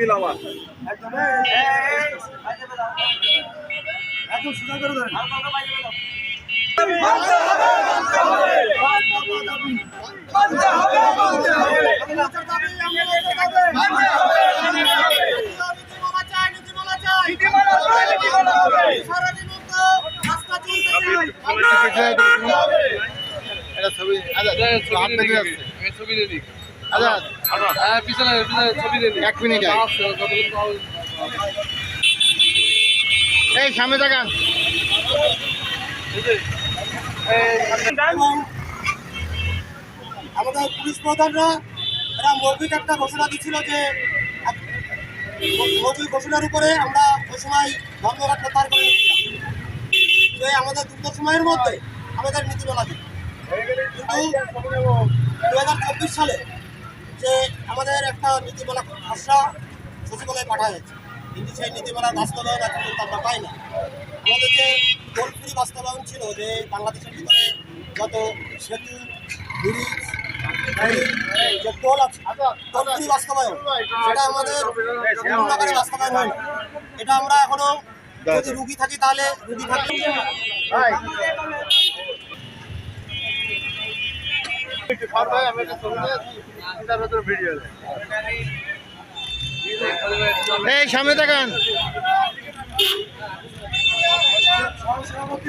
মিল আমার। একদম সোজা করে ধরেন এটা ছবি আচ্ছা হাত বেঁধে যাচ্ছে ছবি দিয়ে দিই। আচ্ছা হ্যাঁ এক মিনিট? এই সামনে এবং আমাদের পুলিশ প্রধানরা এরা মৌখিক একটা ঘোষণা দিচ্ছিল যে মৌখিক ঘোষণার উপরে আমরা ওই সময় ধর্মঘট প্রত্যাহার করে নিয়েছিলাম। যে আমাদের দ্রুত সময়ের মধ্যে আমাদের নীতিমালা দিন কিন্তু দু হাজার চব্বিশ সালে যে আমাদের একটা নীতিমালা খসড়া সচিবালয়ে পাঠা হয়েছে কিন্তু সেই নীতিমালা বাস্তবায়ন এখন পর্যন্ত আমরা পাই না। আমাদের যে টোলফ্রি বাস্তবায়ন ছিল যে বাংলাদেশের ভিতরে যত সেতু, ব্রিজ যে টোল আছে, টোলফ্রি বাস্তবায়ন, সেটা আমাদের পূর্ণ আকারে বাস্তবায়ন হয়নি এটা আমরা এখনও যদি রুগী থাকি তাহলে রুগী থাকলে ভাই সর ভাই আমি একটা ছবি নিয়েছি তার ভেতরে ভিডিও এই সামনে দেখান। সভাপতি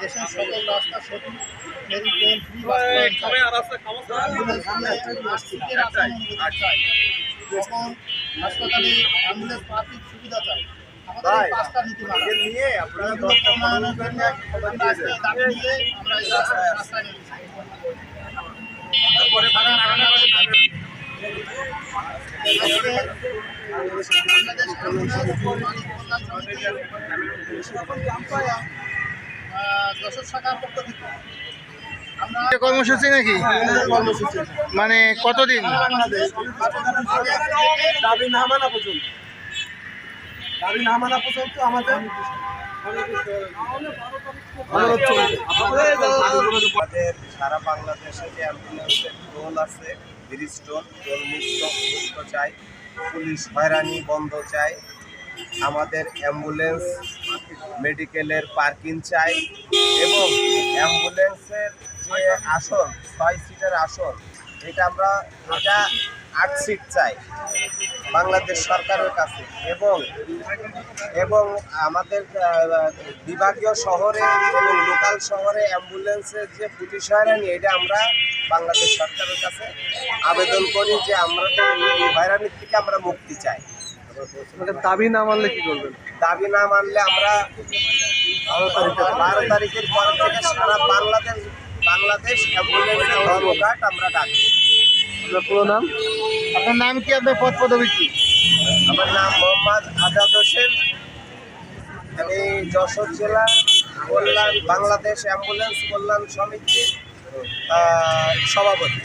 দেশের সকল রাস্তা সেতু ফেরি টোল ফ্রি যখন হাসপাতালে অ্যাম্বুলেন্স পাবলিক সুবিধা চাই আমাদের এই পাঁচটা নীতিমালা নিয়ে আপনারা দশটা নিয়ে আমরা আজকে দাবি নিয়ে আমরা এই রাস্তায় রাস্তায় নেমেছি বাংলাদেশ কল্যাণ সমিতি যশোর শাখার পক্ষ থেকে। কর্মসূচি নাকি? মানে কতদিন? দাবি না মানা পর্যন্ত। দাবি না মানা পর্যন্ত আমাদের সারা বাংলাদেশে যে অ্যাম্বুলেন্সের টোল আছে ব্রিজ টোল টোল মুক্ত মুক্ত চাই পুলিশ হয়রানি বন্ধ চাই। আমাদের অ্যাম্বুলেন্স, মেডিকেলের পার্কিং চাই এবং অ্যাম্বুলেন্সের যে আসন, ছয় সিটের আসন, এটা আমরা এটা আট সিট চাই বাংলাদেশ সরকারের কাছে এবং এবং আমাদের বিভাগীয় শহরে এবং লোকাল শহরে অ্যাম্বুলেন্সের যে পুলিশ হয়রানি এটা আমরা বাংলাদেশ সরকারের কাছে আবেদন করি যে আমরা তো এই হয়রানির থেকে আমরা মুক্তি চাই। দাবি না মানলে কি করবেন? দাবি না মানলে আমরা বারো তারিখের পর থেকে সারা বাংলাদেশ বাংলাদেশ অ্যাম্বুলেন্সের ধর্মঘাট আমরা ডাকি। আপনার পুরো নাম? আপনার নাম কি? আপনার পদ পদবী কি? আমার নাম মোহাম্মদ আজাদ হোসেন। আমি যশোর জেলা কল্যাণ বাংলাদেশ অ্যাম্বুলেন্স কল্যাণ সমিতির আহ, সভাপতি।